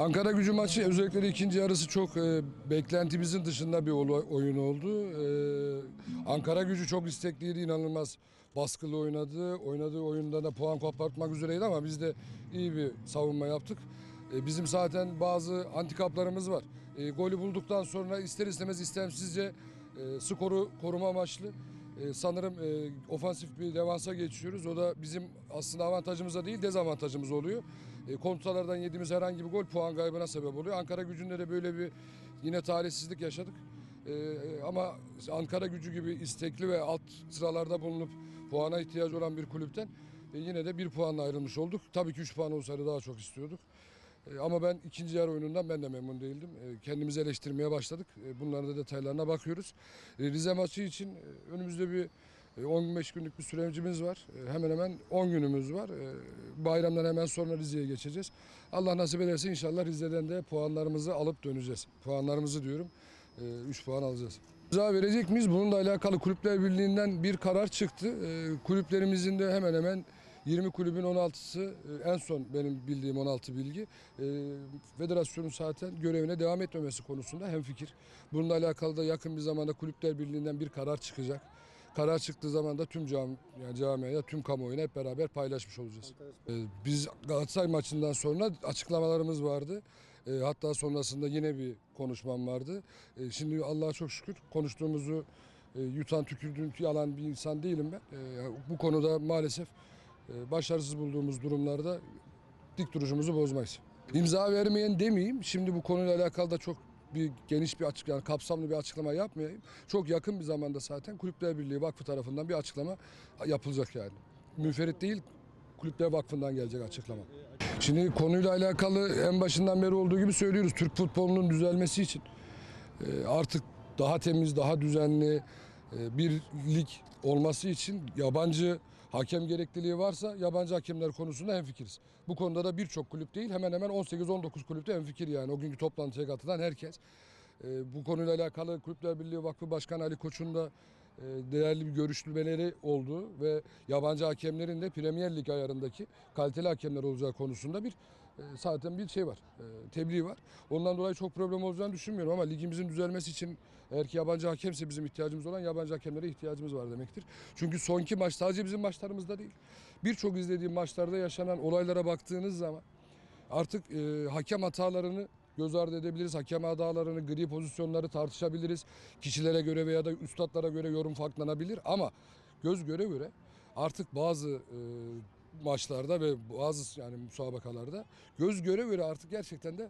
Ankara gücü maçı özellikle ikinci yarısı çok e, beklentimizin dışında bir oyun oldu. E, Ankara gücü çok istekliydi, inanılmaz baskılı oynadı. Oynadığı oyunda da puan kopartmak üzereydi ama biz de iyi bir savunma yaptık. E, bizim zaten bazı antikaplarımız var. E, golü bulduktan sonra ister istemez istemsizce e, skoru koruma amaçlı e, sanırım e, ofansif bir devansa geçiyoruz. O da bizim aslında avantajımıza değil dezavantajımız oluyor. E, kontralardan yediğimiz herhangi bir gol puan kaybına sebep oluyor. Ankara gücünde de böyle bir yine talihsizlik yaşadık. E, ama Ankara gücü gibi istekli ve alt sıralarda bulunup puana ihtiyacı olan bir kulüpten e, yine de bir puanla ayrılmış olduk. Tabii ki üç puan olsaydı daha çok istiyorduk. E, Ama ben ikinci yarı oyunundan ben de memnun değildim. E, Kendimizi eleştirmeye başladık. E, Bunların da detaylarına bakıyoruz. E, Rize maçı için e, önümüzde bir e, 15 günlük bir sürecimiz var. E, Hemen hemen 10 günümüz var. E, Bayramdan hemen sonra Rize'ye geçeceğiz. Allah nasip ederse inşallah Rize'den de puanlarımızı alıp döneceğiz. Puanlarımızı diyorum. 3 puan alacağız. Ceza verecek miyiz? Bununla alakalı Kulüpler Birliği'nden bir karar çıktı. E, Kulüplerimizin de hemen hemen 20 kulübün 16'sı e, en son benim bildiğim 16 bilgi e, federasyonun zaten görevine devam etmemesi konusunda hemfikir. Bununla alakalı da yakın bir zamanda Kulüpler Birliği'nden bir karar çıkacak. Karar çıktığı zaman da tüm cami, yani camiaya, tüm kamuoyuna hep beraber paylaşmış olacağız. E, Biz Galatasaray maçından sonra açıklamalarımız vardı. E, Hatta sonrasında yine bir konuşmam vardı. E, Şimdi Allah'a çok şükür konuştuğumuzu e, yutan, tükürdüğün yalan bir insan değilim ben. E, Bu konuda maalesef e, başarısız bulduğumuz durumlarda dik duruşumuzu bozmayız. İmza vermeyen demeyeyim. Şimdi bu konuyla alakalı da çok bir geniş bir açık yani kapsamlı bir açıklama yapmayayım. Çok yakın bir zamanda zaten Kulüpler Birliği Vakfı tarafından bir açıklama yapılacak yani. Müferit değil Kulüpler Vakfı'ndan gelecek açıklama. Şimdi konuyla alakalı en başından beri olduğu gibi söylüyoruz. Türk futbolunun düzelmesi için e, artık daha temiz, daha düzenli e, bir lig olması için yabancı hakem gerekliliği varsa yabancı hakemler konusunda hemfikiriz. Bu konuda da birçok kulüp değil hemen hemen 18-19 kulüpte hemfikir yani. O günkü toplantıya katılan herkes. E, Bu konuyla alakalı Kulüpler Birliği Vakfı Başkanı Ali Koç'un da e, değerli bir görüşmeleri oldu ve yabancı hakemlerin de Premier Lig ayarındaki kaliteli hakemler olacağı konusunda bir zaten bir şey var, e, tebliğ var. Ondan dolayı çok problem olacağını düşünmüyorum ama ligimizin düzelmesi için eğer ki yabancı hakemse bizim ihtiyacımız olan yabancı hakemlere ihtiyacımız var demektir. Çünkü sonki maç sadece bizim maçlarımızda değil. Birçok izlediğim maçlarda yaşanan olaylara baktığınız zaman artık e, hakem hatalarını göz ardı edebiliriz. Hakem hatalarını, gri pozisyonları tartışabiliriz. Kişilere göre veya da üstadlara göre yorum farklanabilir ama göz göre göre artık bazı e, maçlarda ve bazı yani müsabakalarda göz göre göre artık gerçekten de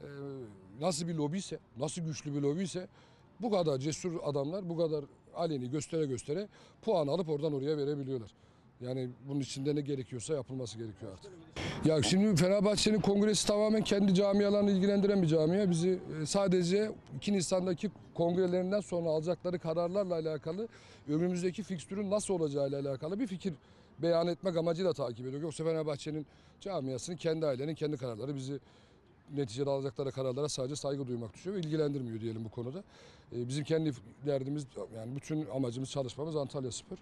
e, nasıl bir lobiyse, nasıl güçlü bir lobiyse bu kadar cesur adamlar bu kadar aleni göstere göstere puan alıp oradan oraya verebiliyorlar. Yani bunun içinde ne gerekiyorsa yapılması gerekiyor artık. Ya şimdi Fenerbahçe'nin kongresi tamamen kendi camialarını ilgilendiren bir camia. Bizi e, sadece 2 Nisan'daki kongrelerinden sonra alacakları kararlarla alakalı önümüzdeki fikstürün nasıl olacağıyla alakalı bir fikir beyan etmek amacıyla takip ediyor. Yoksa Fenerbahçe'nin camiasının kendi ailenin kendi kararları bizi neticede alacakları kararlara sadece saygı duymak düşüyor ve ilgilendirmiyor diyelim bu konuda. Ee, bizim kendi derdimiz yani bütün amacımız çalışmamız Antalya Spor.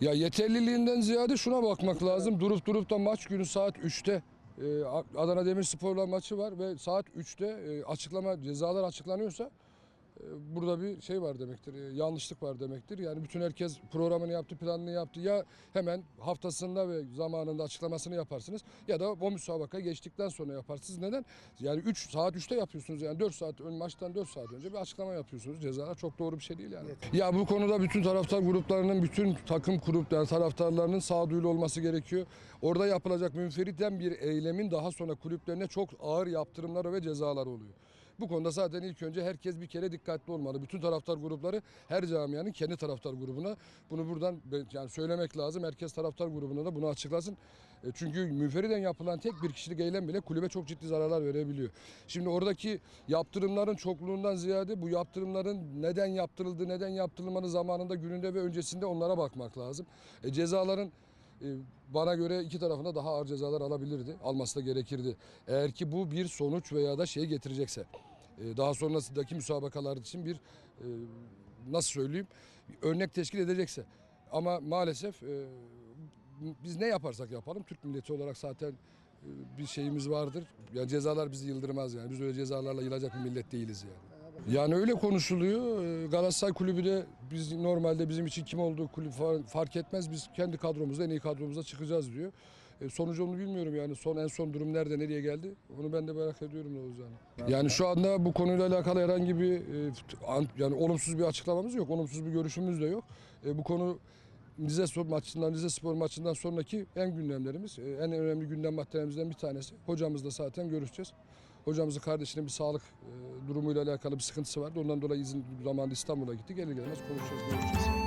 Ya yeterliliğinden ziyade şuna bakmak lazım. Durup durup da maç günü saat 3'te e, Adana Demirspor'la maçı var ve saat 3'te e, açıklama cezalar açıklanıyorsa burada bir şey var demektir. e, Yanlışlık var demektir. Yani bütün herkes programını yaptı, planını yaptı. Ya hemen haftasında ve zamanında açıklamasını yaparsınız ya da o müsabaka geçtikten sonra yaparsınız. Neden? Yani 3 saat 3'te yapıyorsunuz. Yani 4 saat ön maçtan 4 saat önce bir açıklama yapıyorsunuz. Cezalar çok doğru bir şey değil yani. Ya bu konuda bütün taraftar gruplarının, bütün takım grup yani taraftarlarının sağduyulu olması gerekiyor. Orada yapılacak münferitten bir eylemin daha sonra kulüplerine çok ağır yaptırımları ve cezalar oluyor. Bu konuda zaten ilk önce herkes bir kere dikkatli olmalı. Bütün taraftar grupları her camianın kendi taraftar grubuna bunu buradan yani söylemek lazım. Herkes taraftar grubuna da bunu açıklasın. E, Çünkü müferiden yapılan tek bir kişilik eylem bile kulübe çok ciddi zararlar verebiliyor. Şimdi oradaki yaptırımların çokluğundan ziyade bu yaptırımların neden yaptırıldığı, neden yaptırılmanın zamanında, gününde ve öncesinde onlara bakmak lazım. E, cezaların bana göre iki tarafında daha ağır cezalar alabilirdi. Alması da gerekirdi. Eğer ki bu bir sonuç veya da şey getirecekse. e, Daha sonrasındaki müsabakalar için bir e, nasıl söyleyeyim örnek teşkil edecekse. Ama maalesef e, biz ne yaparsak yapalım Türk milleti olarak zaten e, bir şeyimiz vardır. Yani cezalar bizi yıldırmaz yani. Biz öyle cezalarla yılacak bir millet değiliz yani. Yani öyle konuşuluyor. Ee, Galatasaray Kulübü de biz normalde bizim için kim olduğu kulüp fa- fark etmez. Biz kendi kadromuzda en iyi kadromuzda çıkacağız diyor. E, sonucu onu bilmiyorum yani. Son en son durum nerede nereye geldi? Onu ben de merak ediyorum Oğuz yani. Yani şu anda bu konuyla alakalı herhangi bir e, an- yani olumsuz bir açıklamamız yok. Olumsuz bir görüşümüz de yok. E, bu konu Rize Spor maçından, Rize Spor maçından sonraki en gündemlerimiz, e, en önemli gündem maddelerimizden bir tanesi. Hocamızla zaten görüşeceğiz. Hocamızın kardeşinin bir sağlık e, durumuyla alakalı bir sıkıntısı vardı. Ondan dolayı izin zamanında İstanbul'a gitti. Gelir gelmez konuşacağız, görüşeceğiz.